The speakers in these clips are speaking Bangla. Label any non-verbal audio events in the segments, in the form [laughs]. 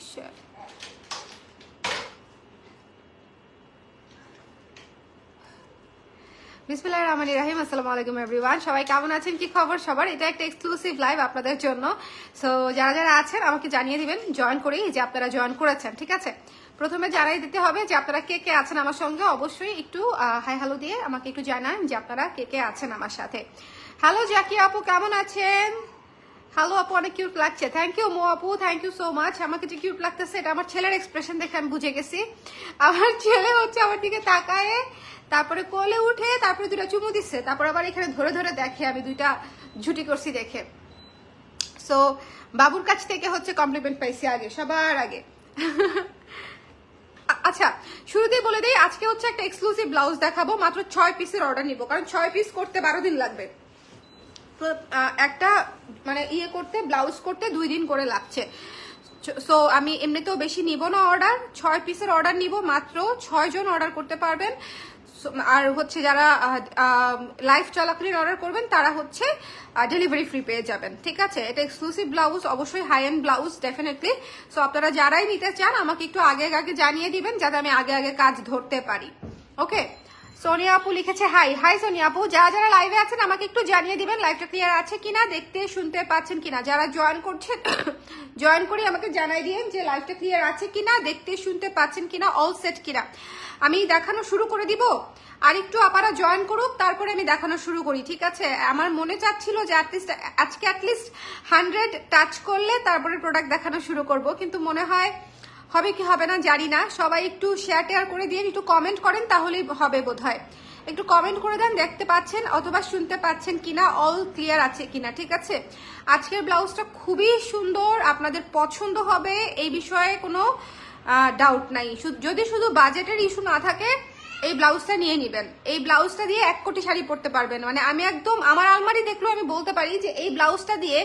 কিসের বিসমিল্লাহির রহমানির রহিম। আসসালামু আলাইকুম এভরিওয়ান সবাই কেমন আছেন? কি খবর সবার? এটা একটা এক্সক্লুসিভ লাইভ আপনাদের জন্য। সো যারা যারা আছেন, আমাকে জানিয়ে দিবেন জয়েন করেই যে আপনারা জয়েন করেছেন, ঠিক আছে? প্রথমে জানাই দিতে হবে যে আপনারা কে কে আছেন আমার সঙ্গে, অবশ্যই একটু হাই হ্যালো দিয়ে আমাকে একটু জানান যে আপনারা কে কে আছেন আমার সাথে। হ্যালো জাকি আপু, কেমন আছেন? হ্যালো আপু, অনেক কিউট লাগছে। থ্যাংক ইউ মো আপু থ্যাংক ইউ সো মাচ আমাকে যে কিউট লাগতেছে, এটা আমার ছেলের এক্সপ্রেশন দেখে আমি বুঝে গেছি। আমার ছেলে হচ্ছে আমার দিকে তাকায়, তারপরে কোলে উঠে, তারপরে দুটা চুমু দিচ্ছে। তারপর আবার এখানে ধরে ধরে দেখে আমি দুইটা ঝুটি করছি দেখে। সো বাবুর কাছ থেকে হচ্ছে কমপ্লিমেন্ট পাইছি আগে, সবার আগে। আচ্ছা শুরুতেই বলে দিই, আজকে হচ্ছে একটা এক্সক্লুসিভ ব্লাউজ দেখাবো। মাত্র ছয় পিসের অর্ডার নিব, কারণ ছয় পিস করতে বারো দিন লাগবে। একটা মানে ইয়ে করতে, ব্লাউজ করতে দুই দিন করে লাগছে। সো আমি এমনিতেও বেশি নিব না অর্ডার ছয় পিসের অর্ডার নিব, মাত্র ছয় জন অর্ডার করতে পারবেন। আর হচ্ছে যারা লাইফ চলাকালীন অর্ডার করবেন, তারা হচ্ছে ডেলিভারি ফ্রি পেয়ে যাবেন। ঠিক আছে? এটা এক্সক্লুসিভ ব্লাউজ, অবশ্যই high end blouse definitely so আপনারা যারাই নিতে চান, আমাকে একটু আগে আগে জানিয়ে দিবেন, যাতে আমি আগে আগে কাজ ধরতে পারি। ওকে সোনিয়া আপু লিখেছে হাই হাই সোনিয়া আপু। যারা যারা লাইভে আছেন, আমাকে একটু জানিয়ে দিবেন লাইভটা ক্লিয়ার আছে কিনা, দেখতে, শুনতে পাচ্ছেন কিনা? যারা জয়েন করছেন [coughs] জয়েন করে আমাকে জানাই দিন যে লাইভটা ক্লিয়ার আছে কিনা, দেখতে, শুনতে পাচ্ছেন কিনা অল সেট কিনা। আমি দেখানো শুরু করে দিব। আর একটু আপারা জয়েন করুক, তারপরে আমি দেখানো শুরু করি, ঠিক আছে? আমার মনে চাচ্ছিল যে অ্যাটলিস্ট আজকে অ্যাটলিস্ট হান্ড্রেড টাচ করলে তারপরে প্রোডাক্ট দেখানো শুরু করব, কিন্তু মনে হয় হবে কি হবে না জানি না। সবাই একটু শেয়ার টেয়ার করে দিয়ে একটু কমেন্ট করেন, তাহলেই হবে বোধ একটু কমেন্ট করে দেন, দেখতে পাচ্ছেন অথবা শুনতে পাচ্ছেন কিনা অল ক্লিয়ার আছে কিনা, ঠিক আছে? আজকের ব্লাউজটা খুবই সুন্দর, আপনাদের পছন্দ হবে, এই বিষয়ে কোনো ডাউট নাই। যদি শুধু বাজেটের ইস্যু না থাকে, এই ব্লাউজটা নিয়ে নেবেন। এই ব্লাউজটা দিয়ে এক কোটি শাড়ি পরতে পারবেন। মানে আমি একদম, আমার আলমারি দেখলেও আমি বলতে পারি যে, এই ব্লাউজটা দিয়ে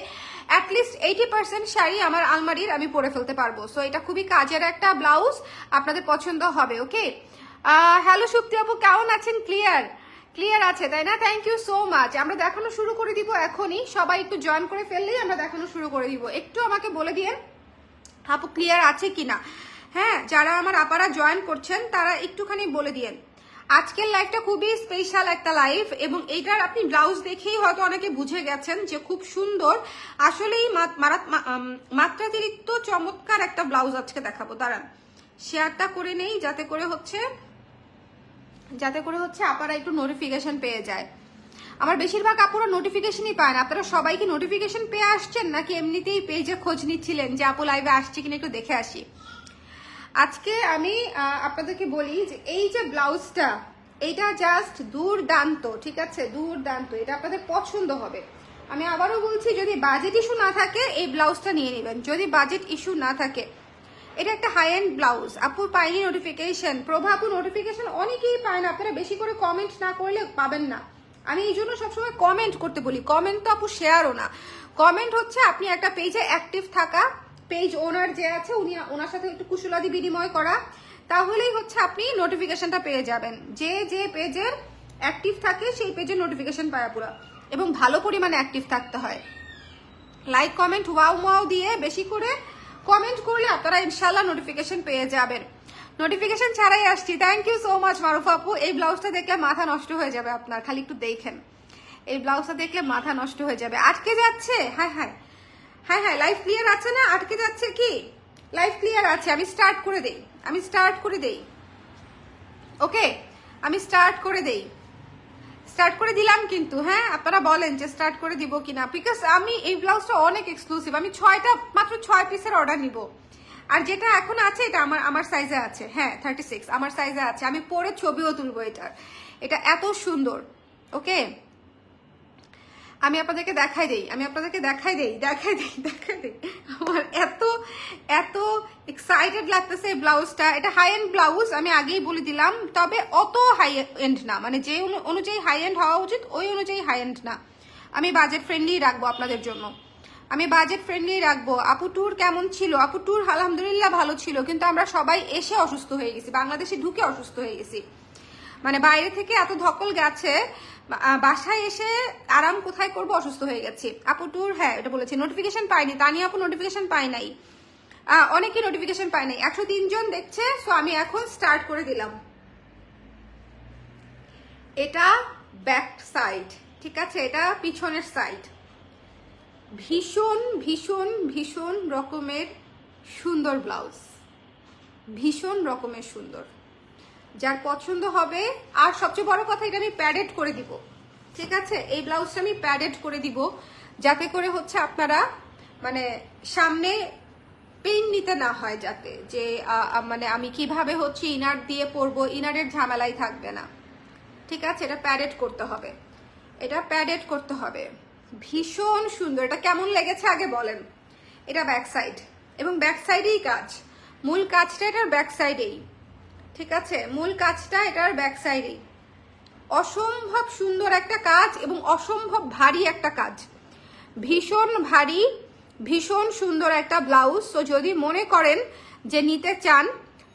অ্যাটলিস্ট এইটি পার্সেন্ট শাড়ি আমার আলমারির আমি পরে ফেলতে পারব। সো এটা খুবই কাজের একটা ব্লাউজ আপনাদের পছন্দ হবে ওকে হ্যালো সুপ্তি আপু, কেমন আছেন? ক্লিয়ার ক্লিয়ার আছে, তাই না? থ্যাংক ইউ সো মাচ আমরা দেখানো শুরু করে দিব এখনই। সবাই একটু জয়েন করে ফেললেই আমরা দেখানো শুরু করে দিব। একটু আমাকে বলে দিয়ে, আপু ক্লিয়ার আছে কিনা? হ্যাঁ যারা আমার আপারা জয়েন করছেন, তারা একটুখানি বলে দিয়েন। আজকের লাইভটা খুবই স্পেশাল একটা লাইভ এবং এইটার আপনি ব্লাউজ দেখেই হয়তো অনেকে বুঝে গেছেন যে খুব সুন্দর। আসলেই মাত্রাতিরিক্ত চমৎকার একটা ব্লাউজ আজকে দেখাবো। দাঁড়ান শেয়ারটা করে নেই যাতে করে হচ্ছে যাতে করে হচ্ছে আপনারা একটু নোটিফিকেশন পেয়ে যায়। আমার বেশিরভাগ আপুরা নোটিফিকেশনই পায় না। আপনারা সবাই কি নোটিফিকেশন পেয়ে আসছেন নাকি এমনিতেই পেজে খোঁজ নিচ্ছিলেন যে আপু লাইভে আসছে কিনা একটু দেখে আসি। আজকে আমি আপনাদেরকে বলি যে এই যে ব্লাউজটা, এইটা জাস্ট দুর্দান্ত, ঠিক আছে? দুর্দান্ত, এটা আপনাদের পছন্দ হবে। আমি আবারও বলছি, যদি বাজেট ইস্যু না থাকে, এই ব্লাউজটা নিয়ে নেবেন। যদি বাজেট ইস্যু না থাকে, এটা একটা হাই এন্ড ব্লাউজ। আপু পাইনি নোটিফিকেশন প্রভা আপু নোটিফিকেশন অনেকেই পায় না। আপনারা বেশি করে কমেন্ট না করলে পাবেন না। আমি এই জন্য সবসময় কমেন্ট করতে বলি। কমেন্ট তো আপু শেয়ারও না। কমেন্ট হচ্ছে, আপনি একটা পেজে অ্যাক্টিভ থাকা পেজ ওনার যে আছে, উনি ওনার সাথে একটু কুশলাদি বিনিময় করা, তাহলেই হচ্ছে আপনি নোটিফিকেশনটা পেয়ে যাবেন। যে যে পেজের অ্যাক্টিভ থাকে, সেই পেজের নোটিফিকেশন পায় পুরো এবং ভালো পরিমাণে অ্যাক্টিভ থাকতে হয়। লাইক কমেন্ট ওয়াও ওয়াও দিয়ে বেশি করে কমেন্ট করলে আপনারা ইনশাল্লাহ নোটিফিকেশন পেয়ে যাবেন। নোটিফিকেশন ছাড়াই আসছি। Thank you so much Maruf আপু। এই ব্লাউজটা দেখে মাথা নষ্ট হয়ে যাবে আপনার। খালি একটু দেখেন। এই ব্লাউজটা দেখে মাথা নষ্ট হয়ে যাবে। আটকে যাচ্ছে। হ্যাঁ হ্যাঁ। হ্যাঁ হ্যাঁ লাইফ ক্লিয়ার আছে না? আটকে যাচ্ছে কি? লাইফ ক্লিয়ার আছে, আমি স্টার্ট করে দেই। আমি স্টার্ট করে দেই। ওকে? আমি স্টার্ট করে দেই। স্টার্ট করে দিলাম কিন্তু হ্যাঁ? আপনারা বলেন যে স্টার্ট করে দিব কিনা। বিকজ আমি এই ব্লাউজটা অনেক এক্সক্লুসিভ আমি ছয়টা, মাত্র ছয় পিসের অর্ডার নিব। আর যেটা এখন আছে, এটা আমার আমার সাইজে আছে। হ্যাঁ থার্টি সিক্স আমার সাইজে আছে। আমি পরে ছবিও তুলবো এটার। এটা এত সুন্দর। ওকে? আমি আপনাদেরকে দেখাই দেই, আমি আপনাদেরকে দেখাই দেই দেখাই দেই দেখাই দেই। আমার এত এত এক্সাইটেড লাগতেছে এই ব্লাউজটা। এটা হাই এন্ড ব্লাউজ, আমি আগেই বলে দিলাম, তবে অত হাই এন্ড না। মানে যে অনু- অনুযায়ী হাই এন্ড হওয়া উচিত, ওই অনুযায়ী হাই এন্ড না। আমি বাজেট ফ্রেন্ডলি রাখব আপনাদের জন্য। আমি বাজেট ফ্রেন্ডলি রাখব। আপু ট্যুর কেমন ছিল? আপু ট্যুর আলহামদুলিল্লাহ ভালো ছিল, কিন্তু আমরা সবাই এসে অসুস্থ হয়ে গেছি। বাংলাদেশে ঢুকে অসুস্থ হয়ে গেছি। মানে বাইরে থেকে এত ধকল গেছে বাসায় এসে আরাম কোথায় করব? অসুস্থ হয়ে গেছি। আপু ট্যুর হ্যাঁ এটা বলেছি। নোটিফিকেশন পাইনি। তা নিয়ে আপু নোটিফিকেশন পাই নাই। অনেকে নোটিফিকেশন পায় নাই। একশো জন দেখছে সো আমি এখন স্টার্ট করে দিলাম। এটা ব্যাক সাইড ঠিক আছে? এটা পিছনের সাইড ভীষণ ভীষণ ভীষণ রকমের সুন্দর ব্লাউজ ভীষণ রকমের সুন্দর। যার পছন্দ হবে, আর সবচেয়ে বড় কথা, এটা আমি প্যাডেড করে দিব। ঠিক আছে? এই ব্লাউজটা আমি প্যাডেড করে দিব, যাতে করে হচ্ছে আপনারা মানে সামনে পেন নিতে না হয় যাতে, যে মানে আমি কীভাবে হচ্ছে ইনার দিয়ে পরবো ইনারের ঝামেলাই থাকবে না। ঠিক আছে? এটা প্যাডেড করতে হবে। এটা প্যাডেড করতে হবে। ভীষণ সুন্দর। এটা কেমন লেগেছে আগে বলেন? এটা ব্যাক সাইড এবং ব্যাক সাইডেই কাজ। মূল কাজটা এটার ব্যাক সাইডেই ঠিক আছে, মূল কাজটা এটার ব্যাক সাইডেই অসম্ভব সুন্দর একটা কাজ এবং অসম্ভব ভারী একটা কাজ। ভীষণ ভারী, ভীষণ সুন্দর একটা ব্লাউজ তো যদি মনে করেন যে নিতে চান,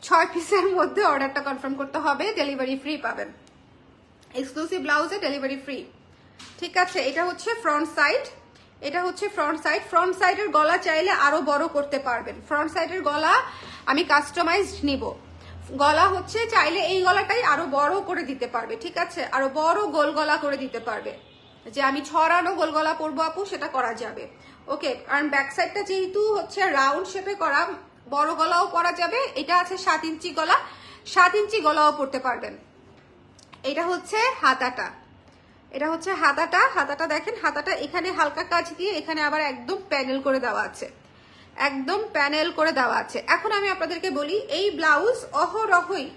ছয় পিসের মধ্যে অর্ডারটা কনফার্ম করতে হবে ডেলিভারি ফ্রি পাবেন। এক্সক্লুসিভ ব্লাউজে ডেলিভারি ফ্রি ঠিক আছে, এটা হচ্ছে ফ্রন্ট সাইড এটা হচ্ছে ফ্রন্ট সাইড ফ্রন্ট সাইডের গলা চাইলে আরও বড় করতে পারবেন। ফ্রন্ট সাইডের গলা আমি কাস্টমাইজড নিব। গলা হচ্ছে চাইলে এই গলাটাই আরও বড় করে দিতে পারবে, ঠিক আছে? আরও বড় গোল গলা করে দিতে পারবে। যে আমি ছড়ানো গোল গলা পরবো আপু, সেটা করা যাবে। ওকে কারণ ব্যাক সাইডটা যেহেতু হচ্ছে রাউন্ড শেপে করা, বড় গলাও পরা যাবে। এটা আছে সাত ইঞ্চি গলা। সাত ইঞ্চি গলাও পরতে পারবেন। এটা হচ্ছে হাতাটা। এটা হচ্ছে হাতাটা। হাতাটা দেখেন, হাতাটা এখানে হালকা কাজ দিয়ে এখানে আবার একদম প্যানেল করে দেওয়া আছে। একদম প্যানেল করে দেওয়া আছে। এখন আমি আপনাদেরকে বলি, এই ব্লাউজ অহরহই,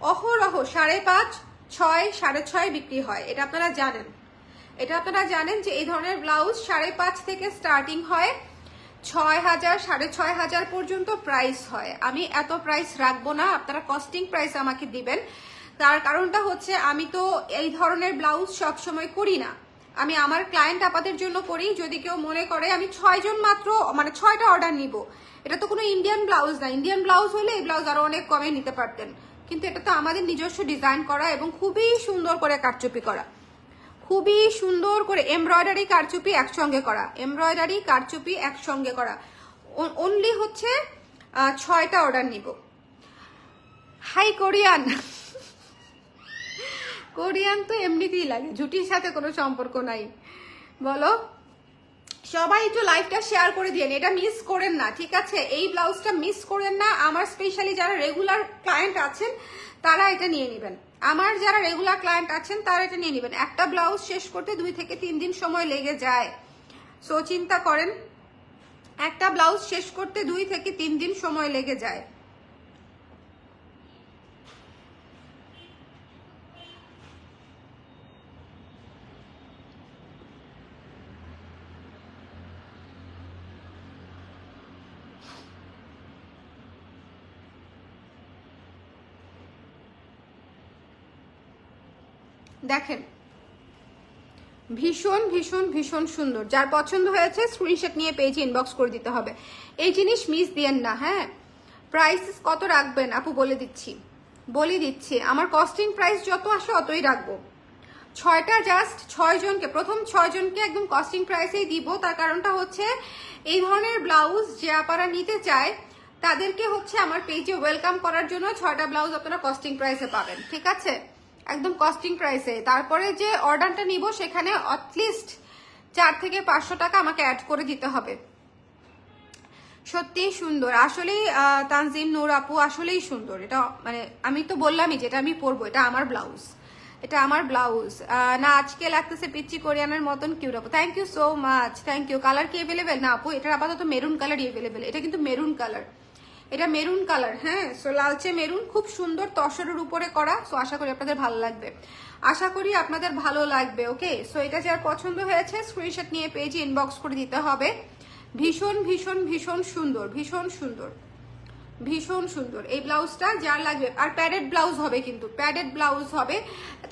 অহরহ সাড়ে পাঁচ, ছয়, সাড়ে ছয় বিক্রি হয়। এটা আপনারা জানেন। এটা আপনারা জানেন যে এই ধরনের ব্লাউজ সাড়ে পাঁচ থেকে স্টার্টিং হয়, ছয় হাজার, সাড়ে ছয় হাজার পর্যন্ত প্রাইস হয়। আমি এত প্রাইস রাখব না, আপনারা কস্টিং প্রাইস আমাকে দিবেন। তার কারণটা হচ্ছে, আমি তো এই ধরনের ব্লাউজ সবসময় করি না। আমি আমার ক্লায়েন্ট আপাদের জন্য করি, যদি কেউ মনে করে আমি ছয়জন মাত্র মানে ছয়টা অর্ডার নিব। এটা তো কোনো ইন্ডিয়ান ব্লাউজ না। ইন্ডিয়ান ব্লাউজ হলে এই ব্লাউজ আরও অনেক কমে নিতে পারতেন। কিন্তু এটা তো আমাদের নিজস্ব ডিজাইন করা এবং খুবই সুন্দর করে কারচুপি করা। খুবই সুন্দর করে এমব্রয়ডারি কারচুপি একসঙ্গে করা। এমব্রয়ডারি কারচুপি একসঙ্গে করা। অনলি হচ্ছে ছয়টা অর্ডার নিব। হাই কোরিয়ান কোরিয়ান তো এমনিতেই লাগে জুটির সাথে কোনো সম্পর্ক নাই। বলো? সবাই একটু লাইভটা শেয়ার করে দিয়েন, এটা মিস করেন না, ঠিক আছে? এই ব্লাউজটা মিস করেন না, আমার স্পেশালি যারা রেগুলার ক্লায়েন্ট আছেন, তারা এটা নিয়ে নেবেন। আমার যারা রেগুলার ক্লায়েন্ট আছেন, তারা এটা নিয়ে নেবেন। একটা ব্লাউজ শেষ করতে দুই থেকে তিন দিন সময় লেগে যায়। সো চিন্তা করেন, একটা ব্লাউজ শেষ করতে দুই থেকে তিন দিন সময় লেগে যায়। দেখেন। ভীষণ ভীষণ ভীষণ সুন্দর। যার পছন্দ হয়েছে স্ক্রিনশট নিয়ে পেজে ইনবক্স করে দিতে হবে। এই জিনিস মিস দিয়েন না হ্যাঁ? প্রাইস কত রাখবেন? আপু, বলে দিচ্ছি। বলে দিচ্ছি। আমার কস্টিং প্রাইস যত আসে অতই রাখব। ছয়টা জাস্ট ছয় জনকে, প্রথম ছয় জনকে একদম কস্টিং প্রাইসেই দিব। তার কারণটা হচ্ছে এই ধরনের ব্লাউজ যে আপারা নিতে চায়, তাদেরকে হচ্ছে আমার পেজে ওয়েলকাম করার জন্য ছয়টা ব্লাউজ আপনারা কস্টিং প্রাইসে পাবেন। ঠিক আছে? একদম কস্টিং প্রাইসে তারপরে যে অর্ডারটা নিব, সেখানে অটলিস্ট চার থেকে পাঁচশো টাকা আমাকে অ্যাড করে দিতে হবে। সত্যিই সুন্দর। আসলেই তানজিম, নূর আপু আসলেই সুন্দর। এটা মানে আমি তো বললামই যেটা আমি পরবো, এটা আমার ব্লাউজ এটা আমার ব্লাউজ না, আজকে লাগতেছে পিচ্ছি কোরিয়ানের মতন কিউট আপু। Thank you so much thank you colour কি অ্যাভেলেবেল না, আপু, এটার আপাতত মেরুন কালারই অ্যাভেলেবেল এটা কিন্তু মেরুন কালার এটা মেরুন কালার হ্যাঁ? সো লালচে মেরুন, খুব সুন্দর তসরের উপরে করা। সো আশা করি আপনাদের ভালো লাগবে। আশা করি আপনাদের ভালো লাগবে, ওকে? সো এটা যার পছন্দ হয়েছে স্ক্রিনশট নিয়ে পেজে ইনবক্স করে দিতে হবে। ভীষণ ভীষণ ভীষণ সুন্দর ভীষণ সুন্দর ভীষণ সুন্দর। এই ব্লাউজটা যার লাগবে, আর প্যাডেড ব্লাউজ হবে কিন্তু প্যাডেড ব্লাউজ হবে।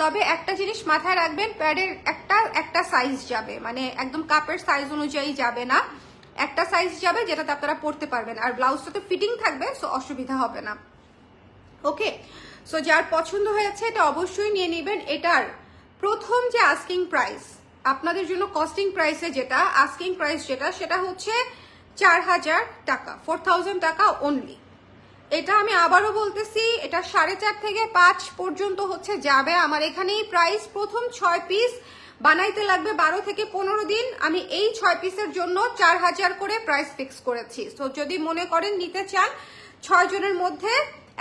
তবে একটা জিনিস মাথায় রাখবেন প্যাডের একটা একটা সাইজ যাবে। মানে একদম কাপের সাইজ অনুযায়ী যাবে না। একটা সাইজ যাবে যেটাতে আপনারা পরতে পারবেন। আর ব্লাউজটা তো ফিটিং থাকবে সো অসুবিধা হবে না। ওকে সো যার পছন্দ হয়েছে এটা অবশ্যই নিয়ে নেবেন। এটার প্রথম যে আস্কিং প্রাইস আপনাদের জন্য কস্টিং প্রাইসে যেটা আস্কিং প্রাইস যেটা, সেটা হচ্ছে চার হাজার টাকা ফোর থাউজেন্ড টাকা অনলি এটা আমি আবারও বলতেছি, এটা সাড়ে চার থেকে পাঁচ পর্যন্ত হচ্ছে, যাবে। আমার এখানেই প্রাইস প্রথম ছয় পিস বানাইতে লাগবে বারো থেকে পনেরো দিন। আমি এই ছয় পিসের জন্য চার হাজার করে প্রাইস ফিক্স করেছি। সো যদি মনে করেন নিতে চান, ছয় জনের মধ্যে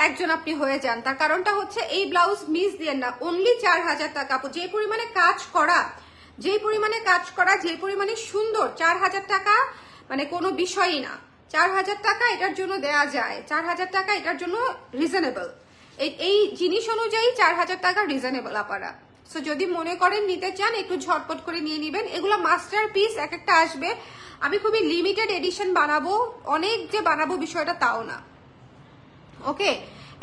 একজন আপনি হয়ে যান। তার কারণটা হচ্ছে এই ব্লাউজ মিস দিয়ে না। অনলি চার হাজার টাকা। যে পরিমাণে কাজ করা, যে পরিমাণে কাজ করা, যে পরিমাণে সুন্দর, চার হাজার টাকা মানে কোনো বিষয়ই না। চার হাজার টাকা এটার জন্য দেয়া যায়। চার হাজার টাকা এটার জন্য রিজনেবল এই জিনিস অনুযায়ী চার হাজার টাকা রিজনেবল আপারা। সো যদি মনে করেন নিতে চান, একটু ঝটপট করে নিয়ে নেবেন। এগুলো মাস্টার পিস এক একটা আসবে। আমি খুবই লিমিটেড এডিশন বানাবো। অনেক যে বানাবো বিষয়টা তাও না। ওকে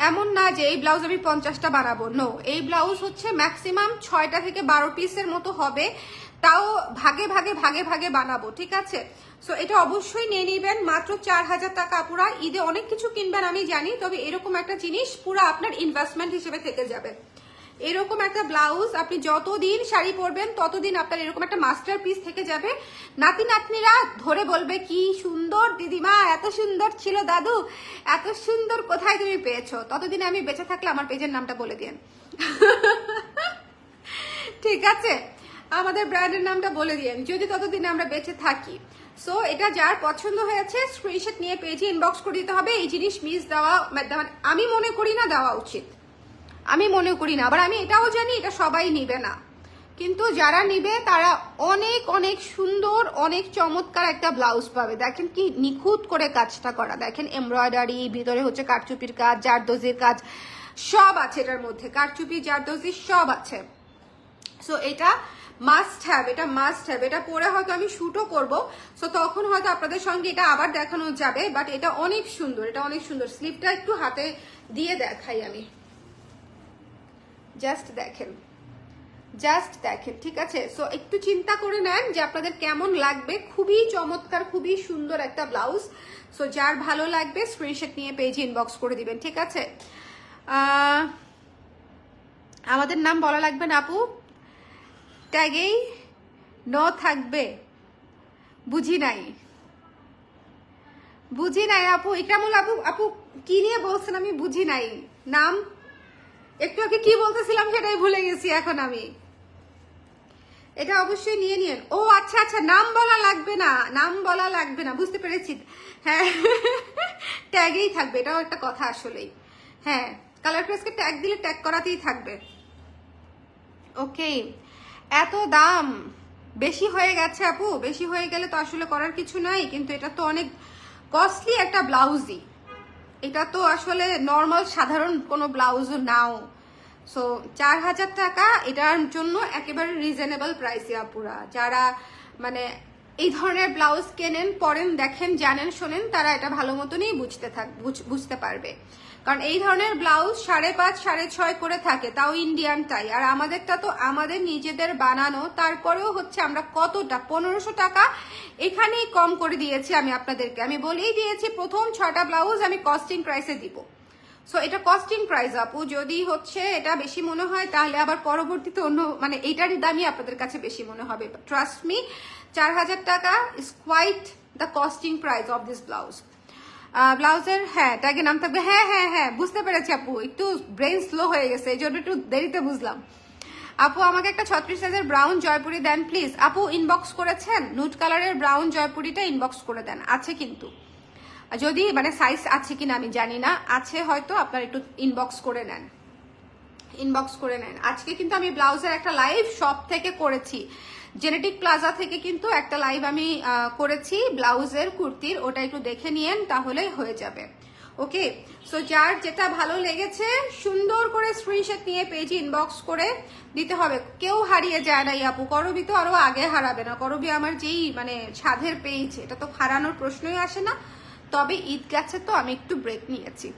এমন না যে এই ব্লাউজ আমি পঞ্চাশটা বানাবো। নো এই ব্লাউজ হচ্ছে ম্যাক্সিমাম ছয়টা থেকে বারো পিসের মতো হবে। তাও ভাগে ভাগে ভাগে ভাগে বানাবো, ঠিক আছে? সো এটা অবশ্যই নিয়ে নিবেন। মাত্র চার হাজার টাকা পুরা। ঈদে অনেক কিছু কিনবেন আমি জানি, তবে এরকম একটা জিনিস পুরো আপনার ইনভেস্টমেন্ট হিসেবে থেকে যাবে। এরকম একটা ব্লাউজ আপনি যতদিন শাড়ি পরবেন, ততদিন আপনার এরকম একটা মাস্টার পিস থেকে যাবে। নাতি, নাতনিরা ধরে বলবে, কি সুন্দর দিদিমা, এত সুন্দর ছিল দাদু, এত সুন্দর কোথায় তুমি পেয়েছ? ততদিন আমি বেঁচে থাকলে আমার পেজের নামটা বলে দিন ঠিক আছে? আমাদের ব্র্যান্ডের নামটা বলে দিন যদি ততদিন আমরা বেঁচে থাকি। সো এটা যার পছন্দ হয়েছে স্ক্রিনশট নিয়ে পেজে ইনবক্স করে দিতে হবে। এই জিনিস মিস দেওয়া মানে আমি মনে করি না দেওয়া উচিত। আমি মনে করি না, আবার আমি এটাও জানি, এটা সবাই নিবে না। কিন্তু যারা নিবে, তারা অনেক অনেক সুন্দর, অনেক চমৎকার একটা ব্লাউজ পাবে। দেখেন কি নিখুঁত করে কাজটা করা। দেখেন এমব্রয়ডারি, ভিতরে হচ্ছে কারচুপির কাজ, জারদোজির কাজ, সব আছে এটার মধ্যে। কারচুপি, জারদোজি, সব আছে। সো এটা মাস্ট হ্যাভ এটা মাস্ট হ্যাভ এটা পরে হয়তো আমি শুটও করব। সো তখন হয়তো আপনাদের সঙ্গে এটা আবার দেখানো যাবে বাট এটা অনেক সুন্দর, এটা অনেক সুন্দর। স্লিপটা একটু হাতে দিয়ে দেখাই আমি। জাস্ট দেখেন। জাস্ট দেখেন, ঠিক আছে? সো একটু চিন্তা করে নেন যে আপনাদের কেমন লাগবে। খুবই চমৎকার, খুবই সুন্দর একটা ব্লাউজ। সো যার ভালো লাগবে স্ক্রিনশট নিয়ে পেজে ইনবক্স করে দিবেন, ঠিক আছে? আমাদের নাম বলা লাগবে না আপু? ট্যাগেই ন থাকবে। বুঝি নাই। বুঝি নাই আপু? ইকরামুল আপু? আপু, কি নিয়ে বলছেন আমি বুঝি নাই। নাম? একটু আগে কি বলতেছিলাম সেটাই ভুলে গেছি এখন আমি। এটা অবশ্যই নিয়ে নিন ও আচ্ছা আচ্ছা নাম বলা লাগবে না, নাম বলা লাগবে না, বুঝতে পেরেছি। হ্যাঁ ট্যাগেই থাকবে, এটাও একটা কথা আসলেই। হ্যাঁ কালার প্রেসকে ট্যাগ দিলে ট্যাগ করাতেই থাকবে। ওকে, এত দাম। বেশি হয়ে গেছে আপু, বেশি হয়ে গেলে তো আসলে করার কিছু নাই, কিন্তু এটা তো অনেক কস্টলি একটা ব্লাউজই। এটা তো আসলে নর্মাল সাধারণ কোনো ব্লাউজও নাও। সো চার হাজার টাকা, এটার জন্য একেবারে রিজনেবল প্রাইসে আপুরা। যারা মানে এই ধরনের ব্লাউজ কেনেন, পরেন, দেখেন, জানেন, শোনেন, তারা এটা ভালো মতনই বুঝতে থাক বুঝতে পারবে। কারণ এই ধরনের ব্লাউজ সাড়ে পাঁচ, সাড়ে ছয় করে থাকে, তাও ইন্ডিয়ান ইন্ডিয়ানটাই আর আমাদেরটা তো আমাদের নিজেদের বানানো, তারপরেও হচ্ছে আমরা কতটা, পনেরোশো টাকা এখানেই কম করে দিয়েছি আমি আপনাদেরকে। আমি বলেই দিয়েছি, প্রথম ছটা ব্লাউজ আমি কস্টিং প্রাইসে দিব। সো এটা কস্টিং প্রাইস আপু। যদি হচ্ছে এটা বেশি মনে হয়, তাহলে আবার পরবর্তীতে অন্য মানে এইটারই দামই আপনাদের কাছে বেশি মনে হবে। ট্রাস্ট মি চার হাজার টাকা is quite the costing price of this blouse ব্লাউজের হ্যাঁ ট্যাগে নাম থাকবে। হ্যাঁ হ্যাঁ হ্যাঁ বুঝতে পেরেছি আপু। একটু ব্রেন স্লো হয়ে গেছে এই জন্য একটু দেরিতে বুঝলাম। আপু, আমাকে একটা ছত্রিশ সাইজের ব্রাউন জয়পুরি দেন প্লিজ আপু ইনবক্স করেছেন? নুট কালারের ব্রাউন জয়পুরিটা ইনবক্স করে দেন। আছে কিন্তু। যদি মানে সাইজ আছে কিনা আমি জানি না, আছে হয়তো আপনার একটু ইনবক্স করে নেন। ইনবক্স করে নেন। আজকে কিন্তু আমি ব্লাউজের একটা লাইভ শপ থেকে করেছি। জেনেটিক প্লাজা থেকে কিন্তু একটা লাইভ আমি করেছি, ব্লাউজের কুর্তির, ওটা একটু দেখে নিয়েন তাহলে হয়ে যাবে। ওকে সো যার যেটা ভালো লেগেছে, সুন্দর করে স্ক্রিনশট নিয়ে পেজে ইনবক্স করে দিতে হবে। কেউ হারিয়ে যায় না আপু। করবি তো আরও আগে হারাবে না। করবি আমার যেই মানে ছাদের পেজ এটা তো হারানোর প্রশ্নই আসে না। তবে ঈদ গেছে তো আমি একটু ব্রেক নিয়েছি।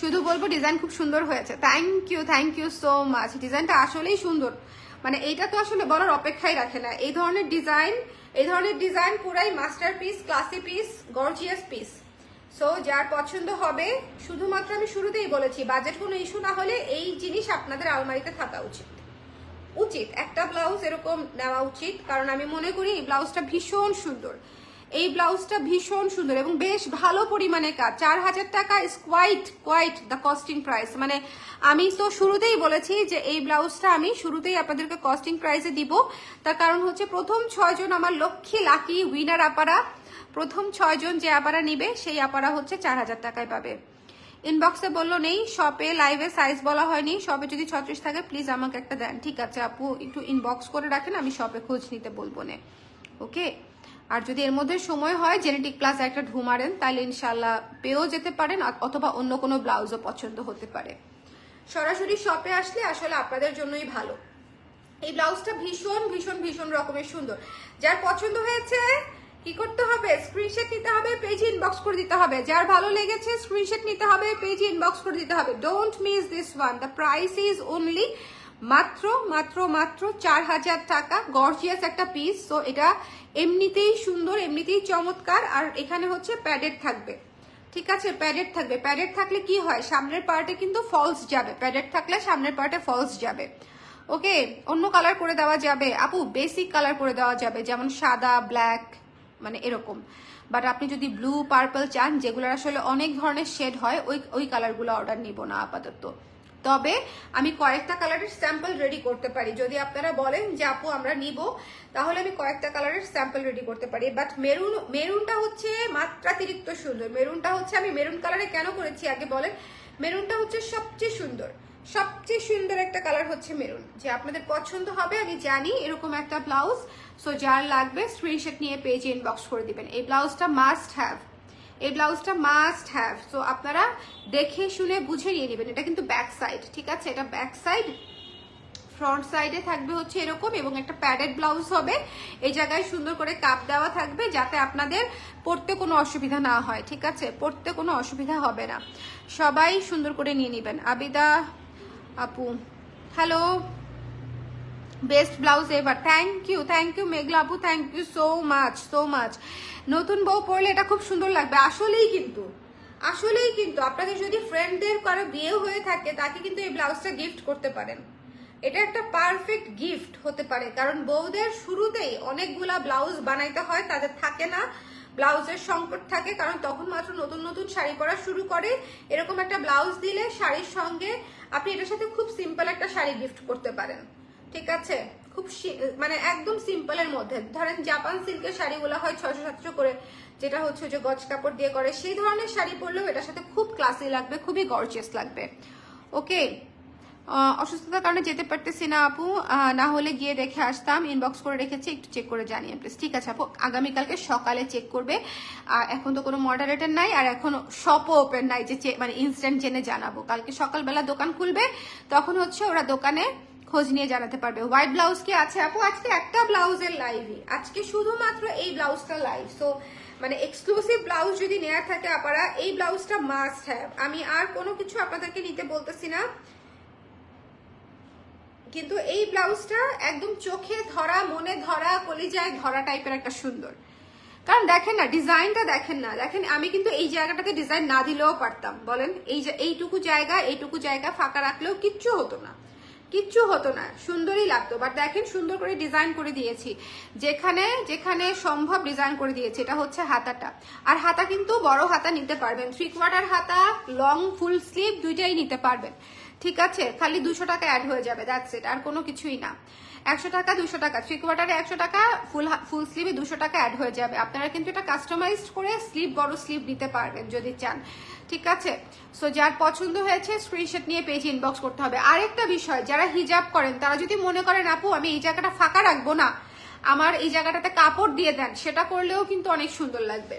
শুধু বলব ডিজাইন খুব সুন্দর হয়েছে। Thank you thank you so much ডিজাইনটা আসলেই সুন্দর। মানে এইটা তো আসলে বলার অপেক্ষাই রাখে না। এই ধরনের ডিজাইন এই ধরনের ডিজাইন পুরাই masterpiece classy piece gorgeous piece so যার পছন্দ হবে, শুধুমাত্র আমি শুরুতেই বলেছি বাজেট কোনো ইস্যু না হলে এই জিনিস আপনাদের আলমারিতে থাকা উচিত। উচিত। একটা ব্লাউজ এরকম নেওয়া উচিত। কারণ আমি মনে করি এই ব্লাউজটা ভীষণ সুন্দর। এই ব্লাউজটা ভীষণ সুন্দর এবং বেশ ভালো পরিমাণে কাজ। চার হাজার টাকা is quite quite the costing price মানে আমি তো শুরুতেই বলেছি যে এই ব্লাউজটা আমি শুরুতেই আপনাদেরকে কস্টিং প্রাইসে দিব। তার কারণ হচ্ছে প্রথম ছয়জন আমার লক্ষ্মী লাকি উইনার আপারা, প্রথম ছয়জন যে আপারা নিবে, সেই আপারা হচ্ছে চার হাজার টাকায় পাবে। ইনবক্সে বলল, নেই শপে লাইভে সাইজ বলা হয়নি। শপে যদি ছত্রিশ থাকে প্লিজ আমাকে একটা দেন। ঠিক আছে, আপু, একটু ইনবক্স করে রাখেন, আমি শপে খোঁজ নিতে বলব না। ওকে আর যদি এর মধ্যে সময় হয় জেনেটিক প্লাস একটা ঢুমারেন তাহলে ইনশাল্লাহ পেয়েও যেতে পারেন অথবা অন্য কোনো ব্লাউজও পছন্দ হতে পারে। সরাসরি শপে আসলে আসলে আপনাদের জন্যই ভালো। এই ব্লাউজটা ভীষণ ভীষণ ভীষণ রকমের সুন্দর। যার পছন্দ হয়েছে, কি করতে হবে? স্ক্রিনশট নিতে হবে পেজে ইনবক্স করে দিতে হবে। যার ভালো লেগেছে স্ক্রিনশট নিতে হবে পেজে ইনবক্স করে দিতে হবে। Don't miss this one the price is only মাত্র মাত্র মাত্র চার হাজার টাকা। গর্জিয়াস একটা পিস তো এটা এমনিতেই সুন্দর, এমনিতেই চমৎকার, আর এখানে হচ্ছে প্যাডেড থাকবে। ঠিক আছে? প্যাডেড থাকবে। প্যাডেড থাকলে কি হয়? সামনের পার্টে কিন্তু ফলস যাবে। প্যাডেড থাকলে সামনের পার্টে ফলস যাবে। ওকে? অন্য কালার করে দেওয়া যাবে। আপু বেসিক কালার করে দেওয়া যাবে। যেমন সাদা ব্ল্যাক মানে এরকম। বাট আপনি যদি ব্লু পার্পল চান, যেগুলোর আসলে অনেক ধরনের শেড হয়, ওই ওই কালারগুলো অর্ডার নিব না, আপাতত। তবে আমি কয়েকটা কালারের স্যাম্পল রেডি করতে পারি। যদি আপনারা বলেন যে, আপু, আমরা নিব, তাহলে আমি কয়েকটা কালারের স্যাম্পল রেডি করতে পারি। বাট মেরুন, মেরুনটা হচ্ছে মাত্রাতিরিক্ত সুন্দর। মেরুনটা হচ্ছে, আমি মেরুন কালারে কেন করেছি আগে বলেন। মেরুনটা হচ্ছে সবচেয়ে সুন্দর। সবচেয়ে সুন্দর একটা কালার হচ্ছে মেরুন। যে আপনাদের পছন্দ হবে, আমি জানি এরকম একটা ব্লাউজ। সো যার লাগবে স্ক্রিনশট নিয়ে পেজে ইনবক্স করে দিবেন। এই ব্লাউজটা মাস্ট হ্যাভ এই ব্লাউজটা মাস্ট হ্যাভ সো আপনারা দেখে, শুনে, বুঝে নিয়ে নেবেন। এটা কিন্তু ব্যাক সাইড ঠিক আছে? এটা ব্যাক সাইড ফ্রন্ট সাইডে থাকবে হচ্ছে এরকম এবং একটা প্যাডেড ব্লাউজ হবে। এই জায়গায় সুন্দর করে কাপ দেওয়া থাকবে যাতে আপনাদের পড়তে কোনো অসুবিধা না হয়, ঠিক আছে? পড়তে কোনো অসুবিধা হবে না। সবাই সুন্দর করে নিয়ে নেবেন। আবিদা, আপু hello best blouse ever. Thank you thank you Meghla আপু thank you so much so much নতুন বউ পরলে এটা খুব সুন্দর লাগবে। আসলেই কিন্তু আসলেই কিন্তু আপনাদের যদি ফ্রেন্ডদের কারও বিয়ে হয়ে থাকে, তাকে কিন্তু এই ব্লাউজটা গিফট করতে পারেন। এটা একটা পারফেক্ট গিফট হতে পারে। কারণ বউদের শুরুতেই অনেকগুলা ব্লাউজ বানাইতে হয়, তাদের থাকে না। ব্লাউজের সংকট থাকে, কারণ তখন মাত্র নতুন নতুন শাড়ি পরা শুরু করে। এরকম একটা ব্লাউজ দিলে শাড়ির সঙ্গে আপনি এটার সাথে খুব সিম্পল একটা শাড়ি গিফট করতে পারেন। ঠিক আছে? খুব মানে একদম সিম্পলের মধ্যে। ধরেন জাপান সিল্কের শাড়িগুলো হয় ছশো সাতশো করে, যেটা হচ্ছে যে গজ কাপড় দিয়ে করে। সেই ধরনের শাড়ি পরলেও এটার সাথে খুব ক্লাসি লাগবে, খুবই গর্জিয়াস লাগবে। ওকে অসুস্থতার কারণে যেতে পারতেছি না আপু। না হলে গিয়ে দেখে আসতাম। ইনবক্স করে রেখেছি, একটু চেক করে জানিয়ে প্লিজ ঠিক আছে আপু, আগামীকালকে সকালে চেক করবে। আর এখন তো কোনো মডারেটর নাই, আর এখন শপও ওপেন নাই যে মানে ইনস্ট্যান্ট জেনে জানাব। কালকে সকালবেলা দোকান খুলবে, তখন হচ্ছে ওরা দোকানে খোঁজ নিয়ে জানাতে পারবে। হোয়াইট ব্লাউজ কি আছে আপু? আজকে একটা ব্লাউজের লাইভই আজকে শুধুমাত্র এই ব্লাউজটা লাইভ সো মানে এক্সক্লুসিভ ব্লাউজ যদি নেওয়া থাকে আপনারা এই ব্লাউজটা মাস্ট হ্যাভ আমি আর কোনো কিছু আপনাদেরকে নিতে বলতেছি না। কিন্তু এই ব্লাউজটা একদম চোখে ধরা, মনে ধরা, কলিজায় ধরা টাইপের একটা সুন্দর। কারণ দেখেন না, ডিজাইনটা দেখেন না। দেখেন, আমি কিন্তু এই জায়গাটাতে ডিজাইন না দিলেও পারতাম। বলেন, এই এইটুকু জায়গা এইটুকু জায়গা ফাঁকা রাখলেও কিচ্ছু হতো না। কিচ্ছু হতো না। সুন্দরই লাগতো। বাট দেখেন সুন্দর করে ডিজাইন করে দিয়েছি। যেখানে যেখানে সম্ভব ডিজাইন করে দিয়েছি। এটা হচ্ছে হাতাটা। আর হাতা কিন্তু বড় হাতা নিতে পারবেন। থ্রি কোয়ার্টার হাতা লং ফুল স্লিভ দুইটাই নিতে পারবেন। ঠিক আছে? খালি দুশো টাকা অ্যাড হয়ে যাবে। দ্যাটস ইট আর কোনো কিছুই না। একশো টাকা, দুশো টাকা থ্রি কোয়ার্টারে একশো টাকা ফুল ফুল স্লিভে দুশো টাকা অ্যাড হয়ে যাবে। আপনারা কিন্তু এটা কাস্টমাইজড করে স্লিভ বড় স্লিভ নিতে পারবেন যদি চান। ঠিক আছে? সো যার পছন্দ হয়েছে স্ক্রিনশট নিয়ে পেজ ইনবক্স করতে হবে। আরেকটা বিষয়, যারা হিজাব করেন, তারা যদি মনে করেন, আপু, আমি এই জায়গাটা ফাঁকা রাখব না। আমার এই জায়গাটাতে কাপড় দিয়ে দেন। সেটা করলেও কিন্তু অনেক সুন্দর লাগবে।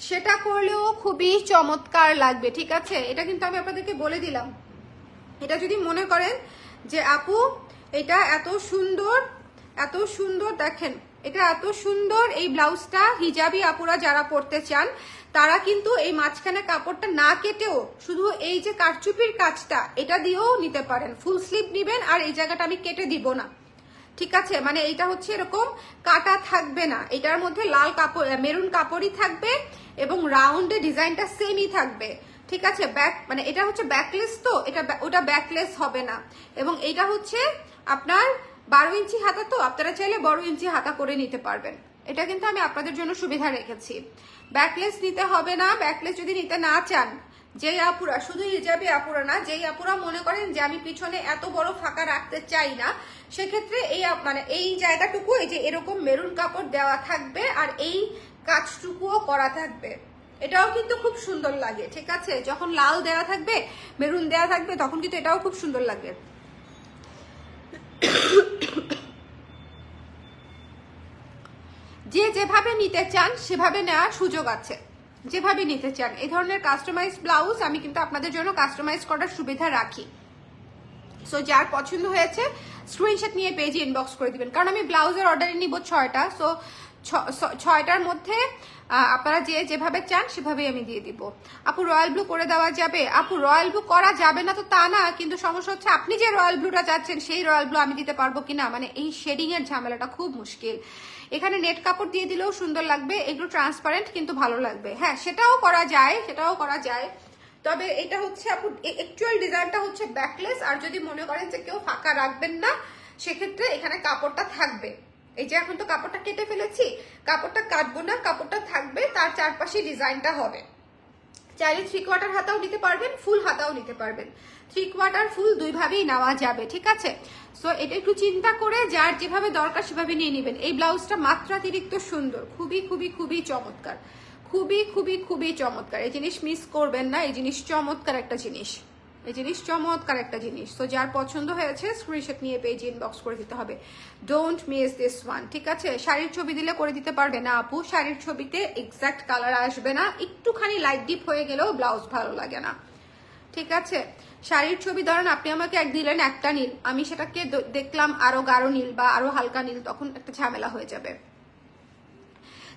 সেটা করলেও খুবই চমৎকার লাগবে। ঠিক আছে? এটা কিন্তু আমি আপনাদেরকে বলে দিলাম। এটা যদি মনে করেন যে, আপু এটা এত সুন্দর এত সুন্দর দেখেন, এটা এত সুন্দর এই ব্লাউজটা হিজাবি আপুরা যারা পরতে চান, তারা কিন্তু এই মাঝখানে কাপড়টা না কেটেও শুধু এই যে কারচুপির কাজটা, এটা দিয়েও নিতে পারেন। ফুল স্লিভ নিবেন আর এই জায়গাটা আমি কেটে দিব না। ঠিক আছে? মানে এইটা হচ্ছে এরকম কাটা থাকবে না। এটার মধ্যে লাল কাপড় মেরুন কাপড়ই থাকবে এবং রাউন্ডে ডিজাইনটা সেমই থাকবে। ঠিক আছে? ব্যাক মানে এটা হচ্ছে ব্যাকলেস তো? এটা ওটা ব্যাকলেস হবে না। এবং এটা হচ্ছে আপনার বারো ইঞ্চি হাতা তো, আপনারা চাইলে বড় ইঞ্চি হাতা করে নিতে পারবেন। এটা কিন্তু আমি আপনাদের জন্য সুবিধা রেখেছি। ব্যাকলেস নিতে হবে না ব্যাকলেস যদি নিতে না চান, যেই আপুরা, শুধু হিজাবি আপুরা না, যেই আপুরা মনে করেন যে আমি পিছনে এত বড় ফাঁকা রাখতে চাই না, সেক্ষেত্রে এই মানে এই জায়গাটুকু, এই যে এরকম মেরুন কাপড় দেওয়া থাকবে আর এই কাজটুকুও করা থাকবে। এটাও কিন্তু খুব সুন্দর লাগে, ঠিক আছে? যখন লাল দেওয়া থাকবে, মেরুন দেওয়া থাকবে, তখন কিন্তু এটাও খুব সুন্দর লাগবে যে যেভাবে নিতে চান, সেভাবে নেওয়ার সুযোগ আছে। যেভাবে নিতে চান। এই ধরনের কাস্টমাইজ ব্লাউজ আমি কিন্তু আপনাদের জন্য কাস্টমাইজ করার সুবিধা রাখি। সো যার পছন্দ হয়েছে স্ক্রিনশট নিয়ে পেজে ইনবক্স করে দিবেন। কারণ আমি ব্লাউজের অর্ডারে নিব ছয়টা। সো ছয়টার মধ্যে আপনারা যে যেভাবে চান সেভাবেই আমি দিয়ে দিব। আপু রয়্যাল ব্লু করে দেওয়া যাবে। আপু রয়্যাল ব্লু করা যাবে না তো তা না, কিন্তু সমস্যা হচ্ছে আপনি যে রয়্যাল ব্লুটা চাচ্ছেন, সেই রয়্যাল ব্লু আমি দিতে পারব কিনা? মানে এই শেডিং এর ঝামেলাটা খুব মুশকিল। এখানে নেট কাপড় দিয়ে দিলেও সুন্দর লাগবে, এগুলো ট্রান্সপারেন্ট কিন্তু ভালো লাগবে। হ্যাঁ সেটাও করা যায়, সেটাও করা যায়। তবে এটা হচ্ছে আপু অ্যাকচুয়াল ডিজাইনটা হচ্ছে ব্যাকলেস আর যদি মনে করেন যে কেউ ফাঁকা রাখবেন না, সেক্ষেত্রে এখানে কাপড়টা থাকবে। এই যে এখন তো কাপড়টা কেটে ফেলেছি, কাপড়টা কাটবো না, কাপড়টা থাকবে, তার চারপাশে ডিজাইনটা হবে। চাইলে থ্রি কোয়ার্টার হাতাও নিতে পারবেন ফুল হাতাও নিতে পারবেন। থ্রি কোয়ার্টার ফুল দুইভাবেই নেওয়া যাবে, ঠিক আছে? সো এটা একটু চিন্তা করে যার যেভাবে দরকার সেভাবে নিয়ে নেবেন। এই ব্লাউজটা মাত্রাতিরিক্ত সুন্দর, খুবই খুবই খুবই চমৎকার। খুবই খুবই খুবই চমৎকার। এই জিনিস মিস করবেন না, এই জিনিস চমৎকার একটা জিনিস। এই জিনিস চমৎকার একটা জিনিস। তো যার পছন্দ হয়েছে স্ক্রিনশট নিয়ে পেজ ইনবক্স করে দিতে হবে। ডোন্ট মিস দিস ওয়ান ঠিক আছে? শাড়ির ছবি দিলে করে দিতে পারবে না আপু। শাড়ির ছবিতে এক্সাক্ট কালার আসবে না। একটুখানি লাইট ডিপ হয়ে গেলেও ব্লাউজ ভালো লাগে না। ঠিক আছে? শাড়ির ছবি ধরেন, আপনি আমাকে এক দিলেন একটা নীল। আমি সেটাকে দেখলাম আরও গাঢ় নীল বা আরও হালকা নীল, তখন একটা ঝামেলা হয়ে যাবে।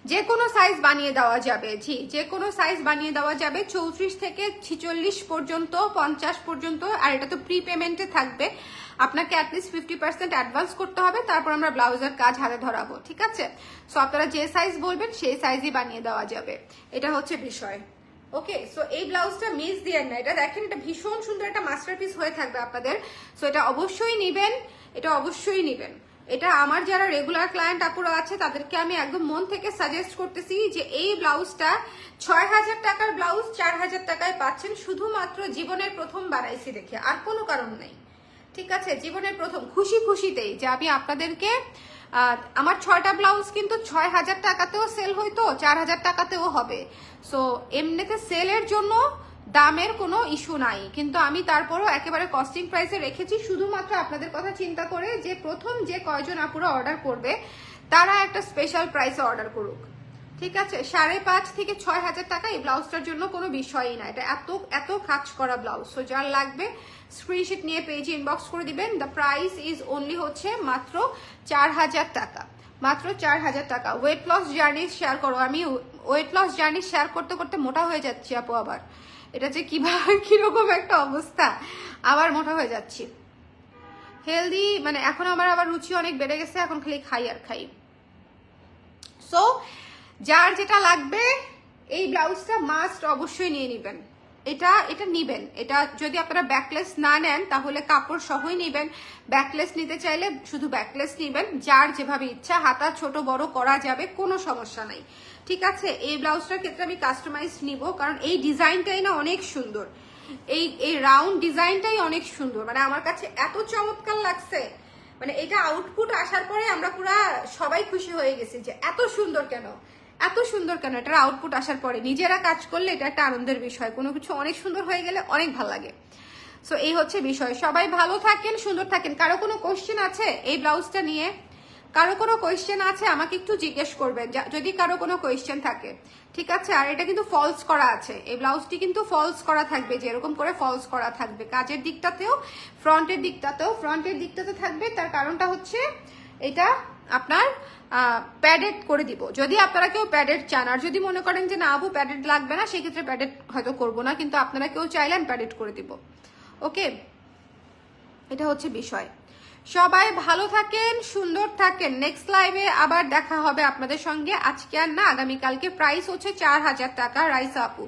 যে কোনো সাইজ বানিয়ে দেওয়া যাবে। জি যে কোনো সাইজ বানিয়ে দেওয়া যাবে। চৌত্রিশ থেকে ছিচল্লিশ পর্যন্ত, পঞ্চাশ পর্যন্ত, আর এটা তো প্রি পেমেন্টে থাকবে। আপনাকে অ্যাটলিস্ট ফিফটি পার্সেন্ট অ্যাডভান্স করতে হবে। তারপর আমরা ব্লাউজের কাজ হাতে ধরাবো, ঠিক আছে? সো আপনারা যে সাইজ বলবেন, সেই সাইজই বানিয়ে দেওয়া যাবে। এটা হচ্ছে বিষয়। ওকে সো এই ব্লাউজটা মিস দিয়ে না। এটা দেখেন, এটা ভীষণ সুন্দর একটা মাস্টারপিস হয়ে থাকবে আপনাদের। সো এটা অবশ্যই নিবেন, এটা অবশ্যই নিবেন। এটা আমার যারা রেগুলার ক্লায়েন্ট আপুরা আছে, তাদেরকে আমি একদম মন থেকে সাজেস্ট করতেছি যে এই ব্লাউজটা ছয় হাজার টাকার ব্লাউজ চার হাজার টাকায় পাচ্ছেন শুধুমাত্র জীবনের প্রথম বানাইছি দেখে, আর কোনো কারণ নেই। ঠিক আছে? জীবনের প্রথম, খুশি খুশিতেই যে আমি আপনাদেরকে আমার ছয়টা ব্লাউজ কিন্তু ছয় হাজার টাকাতেও সেল হইতো, চার হাজার টাকাতেও হবে। সো এমনিতে সেলের জন্য দামের কোনো ইস্যু নাই। কিন্তু আমি তারপরও একেবারে কস্টিং প্রাইসে রেখেছি। শুধুমাত্র আপনাদের কথা চিন্তা করে যে প্রথম যে কয়জন আপুরা অর্ডার করবে, তারা একটা স্পেশাল প্রাইসে অর্ডার করুক। ঠিক আছে? সাড়ে পাঁচ থেকে ছয় হাজার টাকা এই ব্লাউজটার জন্য কোনো বিষয়ই না। এটা এত এত কাজ করা ব্লাউজ। সো যার লাগবে স্ক্রিনশিট নিয়ে পেজে ইনবক্স করে দিবেন। দ্য প্রাইস ইজ অনলি হচ্ছে মাত্র চার হাজার টাকা। মাত্র চার হাজার টাকা। ওয়েট লস জার্নি শেয়ার করো। আমি ওয়েট লস জার্নি শেয়ার করতে করতে মোটা হয়ে যাচ্ছি আপু আবার। এটা যে কীভাবে, [laughs] কীরকম একটা অবস্থা, আবার মোটা হয়ে যাচ্ছি। হেলদি মানে এখন আমার আবার রুচি অনেক বেড়ে গেছে, এখন খালি খাই আর খাই। সো যার যেটা লাগবে, এই ব্লাউজটা মাস্ট অবশ্যই নিয়ে নেবেন। এটা এটা নিবেন। এটা যদি আপনারা ব্যাকলেস না নেন, তাহলে কাপড় সহই নিবেন। ব্যাকলেস নিতে চাইলে শুধু ব্যাকলেস নিবেন। যার যেভাবে ইচ্ছা, হাতা ছোট বড় করা যাবে, কোনো সমস্যা নাই। ঠিক আছে, এই ব্লাউজটার ক্ষেত্রে আমি কাস্টমাইজ নিব, কারণ এই ডিজাইনটাই না অনেক সুন্দর। এই এই রাউন্ড ডিজাইনটাই অনেক সুন্দর। মানে আমার কাছে এত চমৎকার লাগছে। মানে এটা আউটপুট আসার পরে আমরা পুরা সবাই খুশি হয়ে গেছি যে এত সুন্দর কেন? এত সুন্দর কেন? এটার আউটপুট আসার পরে নিজেরা কাজ করলে এটা একটা আনন্দের বিষয়। কোনো কিছু অনেক সুন্দর হয়ে গেলে অনেক ভালো লাগে। সো এই হচ্ছে বিষয়। সবাই ভালো থাকেন, সুন্দর থাকেন। কারও কোনো কোশ্চেন আছে এই ব্লাউজটা নিয়ে? কারও কোনো কোয়েশ্চেন আছে, আমাকে একটু জিজ্ঞেস করবেন যদি কারও কোনো কোয়েশ্চেন থাকে। ঠিক আছে? আর এটা কিন্তু ফলস করা আছে। এই ব্লাউজটি কিন্তু ফলস করা থাকবে, যে এরকম করে ফলস করা থাকবে। কাজের দিকটাতেও ফ্রন্টের দিকটাতেও ফ্রন্টের দিকটাতে থাকবে, তার কারণটা হচ্ছে এটা আপনার প্যাডেড করে দিব। যদি আপনারা কেউ প্যাডেড চান, আর যদি মনে করেন যে না, আবু প্যাডেড লাগবে না, সেক্ষেত্রে প্যাডেড হয়তো করব না, কিন্তু আপনারা কেউ চাইলেন প্যাডেড করে দিব। ওকে এটা হচ্ছে বিষয়। সবাই ভালো থাকেন, সুন্দর থাকেন। নেক্সট লাইভে আবার দেখা হবে আপনাদের সঙ্গে। আজকে আর না, আগামীকালকে প্রাইস হচ্ছে চার হাজার টাকা, রাইস আপু।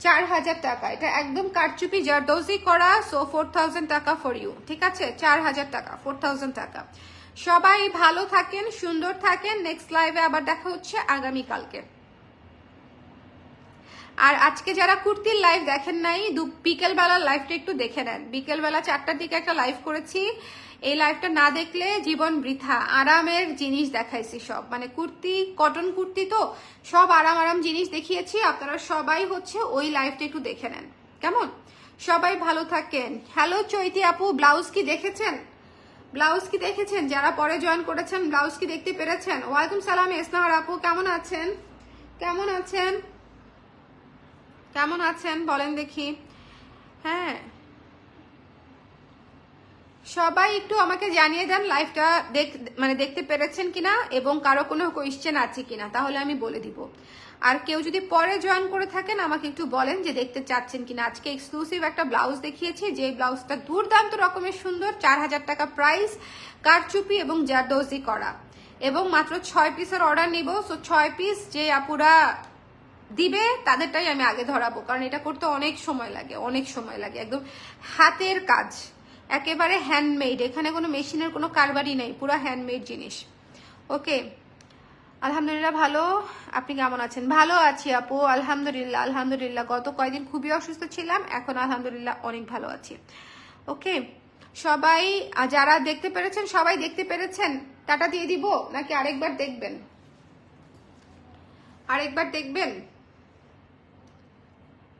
চার হাজার টাকা। এটা একদম কারচুপি জারদৌজি করা। সো ফোর থাউজেন্ড টাকা ফর ইউ ঠিক আছে? চার হাজার টাকা ফোর থাউজেন্ড টাকা। সবাই ভালো থাকেন, সুন্দর থাকেন। নেক্সট লাইভে আবার দেখা হচ্ছে আগামীকালকে। আর আজকে যারা কুর্তির লাইভ দেখেন নাই, দু, বিকেলবেলার লাইভটা একটু দেখে নেন। বিকেলবেলা চারটার দিকে একটা লাইভ করেছি। এই লাইভটা না দেখলে জীবন বৃথা। আরামের জিনিস দেখাইছি সব। মানে কুর্তি কটন কুর্তি তো, সব আরাম আরাম জিনিস দেখিয়েছি। আপনারা সবাই হচ্ছে ওই লাইভটা একটু দেখে নেন। কেমন? সবাই ভালো থাকেন। হ্যালো চৈতি আপু ব্লাউজ কি দেখেছেন? ব্লাউজ কি দেখেছেন? যারা পরে জয়েন করেছেন ব্লাউজ কি দেখতে পেরেছেন? ওয়ালাইকুম সালাম ইসলাম আপু, কেমন আছেন? কেমন আছেন? কেমন আছেন? বলেন দেখি। হ্যাঁ। সবাই একটু আমাকে জানিয়ে দেন লাইভটা দেখ মানে দেখতে পেরেছেন কিনা এবং কারও কোনো কোয়েশ্চেন আছে কিনা, তাহলে আমি বলে দিব। আর কেউ যদি পরে জয়েন করে থাকেন, আমাকে একটু বলেন যে দেখতে চাচ্ছেন কিনা। আজকে এক্সক্লুসিভ একটা ব্লাউজ দেখিয়েছি যে ব্লাউজটা দুর্দান্ত রকমের সুন্দর, চার হাজার টাকা প্রাইস কারচুপি এবং জারদৌজি করা। এবং মাত্র ছয় পিসের অর্ডার নিব। সো ছয় পিস যে আপুরা দিবে, তাদেরটাই আমি আগে ধরাবো। কারণ এটা করতে অনেক সময় লাগে, অনেক সময় লাগে। একদম হাতের কাজ। একেবারে হ্যান্ডমেড এখানে কোনো মেশিনের কোনো কারবারই নেই, পুরো হ্যান্ডমেড জিনিস। ওকে আলহামদুলিল্লাহ ভালো। আপনি কেমন আছেন? ভালো আছি আপু, আলহামদুলিল্লাহ আলহামদুলিল্লাহ। গত কয়দিন খুবই অসুস্থ ছিলাম, এখন আলহামদুলিল্লাহ অনেক ভালো আছি। ওকে সবাই যারা দেখতে পেরেছেন, সবাই দেখতে পেরেছেন? টাটা দিয়ে দিব? নাকি আরেকবার দেখবেন? আরেকবার দেখবেন?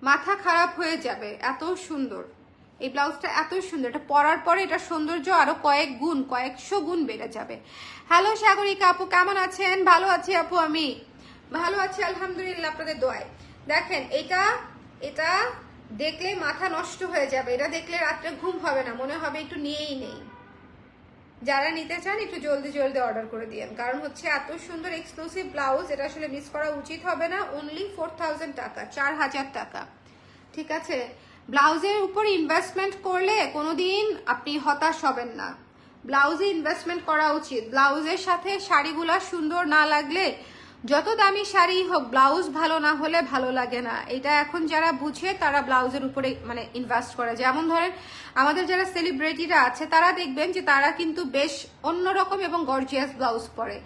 মাথা খারাপ হয়ে যাবে, এত সুন্দর। এই ব্লাউজটা এত সুন্দর, এটা পরার পরে এটা সৌন্দর্য আরও কয়েক গুণ, কয়েকশো গুণ বেড়ে যাবে। হ্যালো সাগরিকা আপু, কেমন আছেন? ভালো আছি আপু আমি। ভালো আছি, আলহামদুলিল্লাহ, আপনাদের দোয়ায়। দেখেন, এটা এটা দেখলে মাথা নষ্ট হয়ে যাবে, এটা দেখলে রাত্রে ঘুম হবে না, মনে হবে একটু নিয়েই নেই। যারা নিতে চান, একটু জলদি জলদি অর্ডার করে দিয়েন। কারণ হচ্ছে এত সুন্দর এক্সক্লুসিভ ব্লাউজ এটা আসলে মিস করা উচিত হবে না। অনলি ফোর টাকা, চার হাজার টাকা। ঠিক আছে? ব্লাউজের উপর ইনভেস্টমেন্ট করলে কোনোদিন আপনি হতাশ হবেন না। ব্লাউজে ইনভেস্টমেন্ট করা উচিত। ব্লাউজের সাথে শাড়িগুলা সুন্দর না লাগলে যত দামি শাড়ি হোক, ব্লাউজ ভালো না হলে ভালো লাগে না। এটা এখন যারা বুঝে, তারা ব্লাউজের উপরে মানে ইনভেস্ট করে। যেমন ধরেন আমাদের যারা সেলিব্রিটিরা আছে, তারা দেখবেন যে তারা কিন্তু বেশ অন্যরকম এবং গর্জিয়াস ব্লাউজ পরে।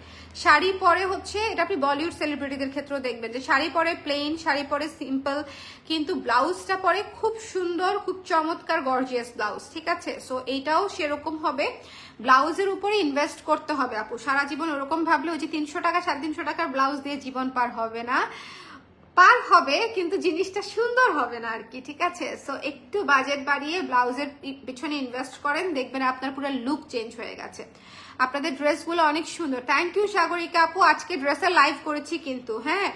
শাড়ি পরে হচ্ছে, এটা আপনি বলিউড সেলিব্রিটিদের ক্ষেত্রেও দেখবেন যে শাড়ি পরে প্লেন শাড়ি পরে সিম্পল কিন্তু ব্লাউজটা পরে খুব সুন্দর, খুব চমৎকার গর্জিয়াস ব্লাউজ ঠিক আছে? সো এইটাও সেরকম হবে। ব্লাউজের উপরে ইনভেস্ট করতে হবে আপু। সারা জীবন ওরকম ভাবলে ওই যে তিনশো টাকা, সাড়ে তিনশো টাকার ব্লাউজ দিয়ে জীবন পার হবে না। পার হবে, কিন্তু জিনিসটা সুন্দর হবে না আর কি, ঠিক আছে? সো একটু বাজেট বাড়িয়ে ব্লাউজের পিছনে ইনভেস্ট করেন, দেখবেন আপনার পুরো লুক চেঞ্জ হয়ে গেছে। আপনাদের ড্রেসগুলো অনেক সুন্দর। থ্যাংক ইউ সাগরিকা আপু। আজকে ড্রেসের লাইভ করেছি কিন্তু হ্যাঁ?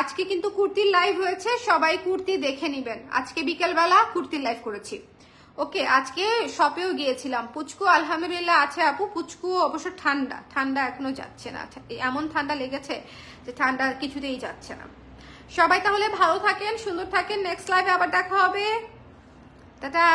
আজকে কিন্তু কুর্তির লাইভ হয়েছে, সবাই কুর্তি দেখে নিবেন। আজকে বিকেলবেলা কুর্তির লাইভ করেছি। ওকে আজকে শপেও গিয়েছিলাম। পুচকু আলহামদুলিল্লাহ আছে আপু। পুচকু অবশ্য ঠান্ডা। ঠান্ডা এখনও যাচ্ছে না। এমন ঠান্ডা লেগেছে যে ঠান্ডা কিছুতেই যাচ্ছে না। সবাই তাহলে ভালো থাকেন সুন্দর থাকেন। নেক্সট লাইভে আবার দেখা হবে। টাটা।